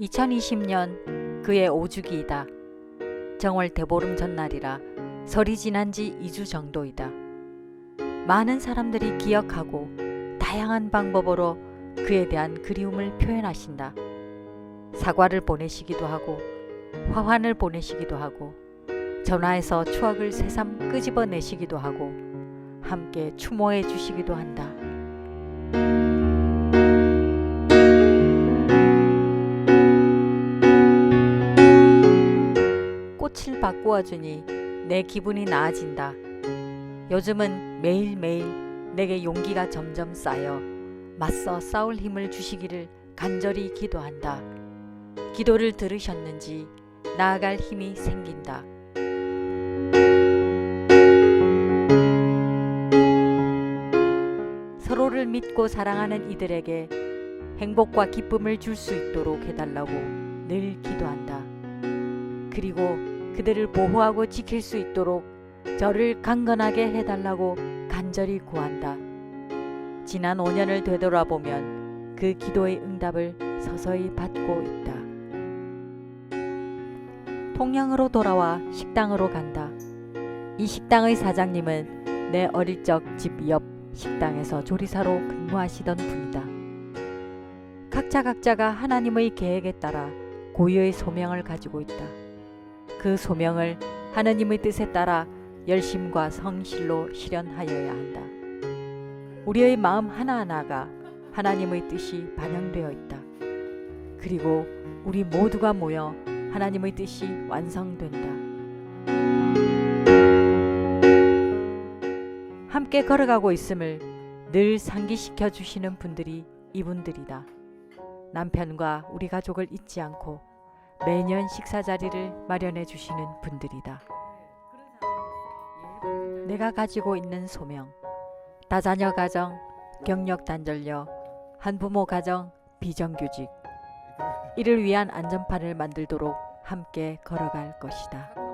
2020년 그의 오주기이다. 정월 대보름 전날이라 설이 지난 지 2주 정도이다. 많은 사람들이 기억하고 다양한 방법으로 그에 대한 그리움을 표현하신다. 사과를 보내시기도 하고 화환을 보내시기도 하고 전화해서 추억을 새삼 끄집어내시기도 하고 함께 추모해 주시기도 한다. 바꾸어 주니 내 기분이 나아진다. 요즘은 매일매일 내게 용기가 점점 쌓여 맞서 싸울 힘을 주시기를 간절히 기도한다. 기도를 들으셨는지 나아갈 힘이 생긴다. 서로를 믿고 사랑하는 이들에게 행복과 기쁨을 줄 수 있도록 해달라고 늘 기도한다. 그리고 그들을 보호하고 지킬 수 있도록 저를 강건하게 해달라고 간절히 구한다. 지난 5년을 되돌아보면 그 기도의 응답을 서서히 받고 있다. 통영으로 돌아와 식당으로 간다. 이 식당의 사장님은 내 어릴 적 집 옆 식당에서 조리사로 근무하시던 분이다. 각자 각자가 하나님의 계획에 따라 고유의 소명을 가지고 있다. 그 소명을 하나님의 뜻에 따라 열심과 성실로 실현하여야 한다. 우리의 마음 하나하나가 하나님의 뜻이 반영되어 있다. 그리고 우리 모두가 모여 하나님의 뜻이 완성된다. 함께 걸어가고 있음을 늘 상기시켜 주시는 분들이 이분들이다. 남편과 우리 가족을 잊지 않고 매년 식사 자리를 마련해 주시는 분들이다. 내가 가지고 있는 소명, 다자녀 가정, 경력 단절녀, 한부모 가정, 비정규직, 이를 위한 안전판을 만들도록 함께 걸어갈 것이다.